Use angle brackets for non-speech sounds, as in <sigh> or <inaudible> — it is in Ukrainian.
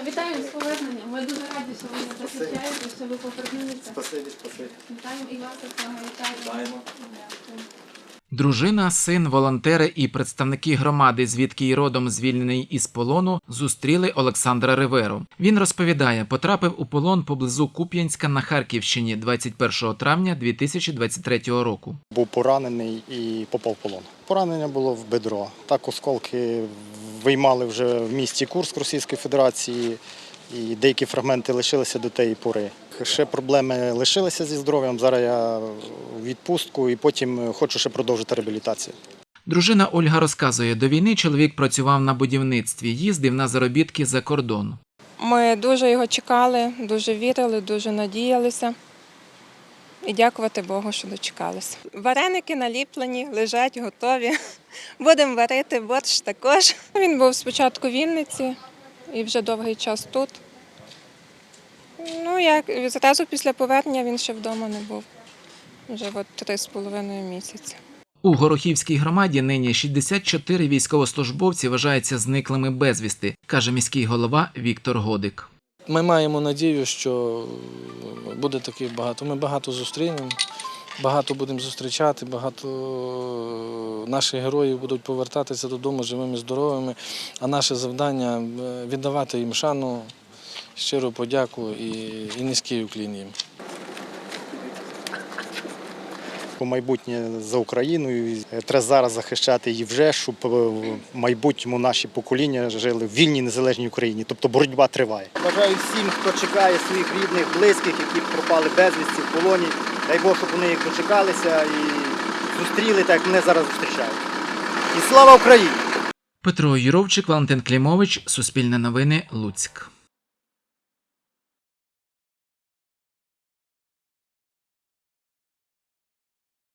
Вітаю з поверненням. Ми дуже раді, що ви нас захищаєте, що ви повернулися. Спасибі, спасибі. Вітаємо і вас так само вітаємо. Вітаємо. Дружина, син, волонтери і представники громади, звідки й родом звільнений із полону, зустріли Олександра Риверу. Він розповідає, потрапив у полон поблизу Куп'янська на Харківщині 21 травня 2023 року. Був поранений і попав в полон. Поранення було в бедро. Так осколки виймали вже в місті Курск Російської Федерації, і деякі фрагменти лишилися до тієї пори. Ще проблеми лишилися зі здоров'ям. Зараз я в відпустку і потім хочу ще продовжити реабілітацію. Дружина Ольга розказує, до війни чоловік працював на будівництві, їздив на заробітки за кордон. Ми дуже його чекали, дуже вірили, дуже надіялися. І дякувати Богу, що дочекалися. Вареники наліплені, лежать, готові. <laughs> Будемо варити борщ також. Він був спочатку в Вінниці і вже довгий час тут. Ну, як зразу після повернення він ще вдома не був. Вже от три з половиною місяці. У Горохівській громаді нині 64 військовослужбовці вважаються зниклими безвісти, каже міський голова Віктор Годик. Ми маємо надію, що буде таких багато. Ми багато зустрінемо, багато будемо зустрічати, багато наших героїв будуть повертатися додому живими, здоровими. А наше завдання е, віддавати їм шану, щиру подяку і низький уклін їм. По майбутнє за Україною треба зараз захищати її вже, щоб в майбутньому наші покоління жили в вільній незалежній Україні. Тобто боротьба триває. Бажаю всім, хто чекає своїх рідних, близьких, які пропали безвісті в полоні. Дай Бог, щоб вони їх дочекалися і зустріли, так як мене зараз зустрічають. І слава Україні! Петро Юровчик, Валентин Клімович, Суспільне новини, Луцьк.